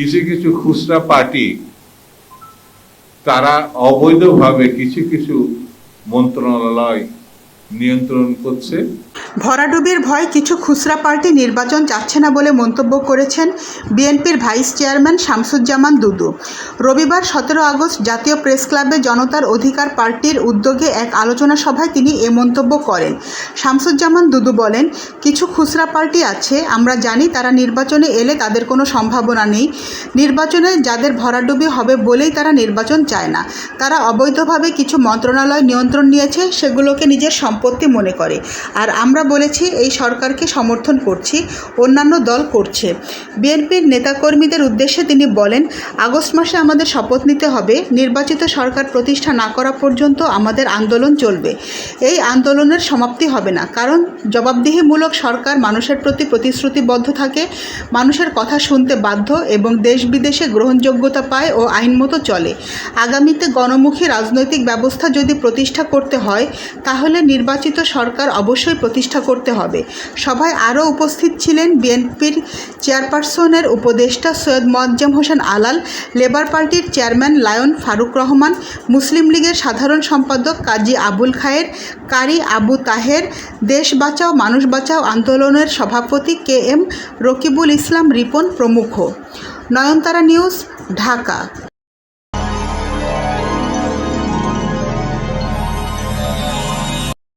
কিছু কিছু খুচরা পার্টি তারা অবৈধভাবে কিছু কিছু মন্ত্রণালয় নিয়ন্ত্রণ করছে। ভরাডুবির ভয় কিছু খুচরা পার্টি নির্বাচন চাচ্ছে না বলে মন্তব্য করেছেন বিএনপির ভাইস চেয়ারম্যান শামসুজ্জামান দুদু। রবিবার সতেরো আগস্ট জাতীয় প্রেস ক্লাবে জনতার অধিকার পার্টির উদ্যোগে এক আলোচনা সভায় তিনি এ মন্তব্য করেন। শামসুজ্জামান দুদু বলেন, কিছু খুচরা পার্টি আছে, আমরা জানি তারা নির্বাচনে এলে তাদের কোনো সম্ভাবনা নেই। নির্বাচনে যাদের ভরাডুবি হবে বলেই তারা নির্বাচন চায় না। তারা অবৈধভাবে কিছু মন্ত্রণালয় নিয়ন্ত্রণ নিয়েছে, সেগুলোকে নিজের সম্পত্তি মনে করে। আর আমরা বলেছি, এই সরকারকে সমর্থন করছি, অন্যান্য দল করছে। বিএনপির নেতাকর্মীদের উদ্দেশ্যে তিনি বলেন, আগস্ট মাসে আমাদের শপথ নিতে হবে, নির্বাচিত সরকার প্রতিষ্ঠা না করা পর্যন্ত আমাদের আন্দোলন চলবে। এই আন্দোলনের সমাপ্তি হবে না, কারণ জবাবদিহিমূলক সরকার মানুষের প্রতি প্রতিশ্রুতিবদ্ধ থাকে, মানুষের কথা শুনতে বাধ্য এবং দেশ বিদেশে গ্রহণযোগ্যতা পায় ও আইনমতো চলে। আগামীতে গণমুখী রাজনৈতিক ব্যবস্থা যদি প্রতিষ্ঠা করতে হয়, তাহলে নির্বাচিত সরকার অবশ্যই প্রতিষ্ঠা করতে হবে। সভায় আরও উপস্থিত ছিলেন বিএনপির চেয়ারপারসনের উপদেষ্টা সৈয়দ মোয়াজ্জেম হোসেন আলাল, লেবার পার্টির চেয়ারম্যান লায়ন ফারুক রহমান, মুসলিম লীগের সাধারণ সম্পাদক কাজী আবুল খায়ের, কারি আবু তাহের, দেশ বাঁচাও, মানুষ বাঁচাও আন্দোলনের সভাপতি কে এম রকিবুল ইসলাম রিপন প্রমুখ। নয়নতারা নিউজ, ঢাকা।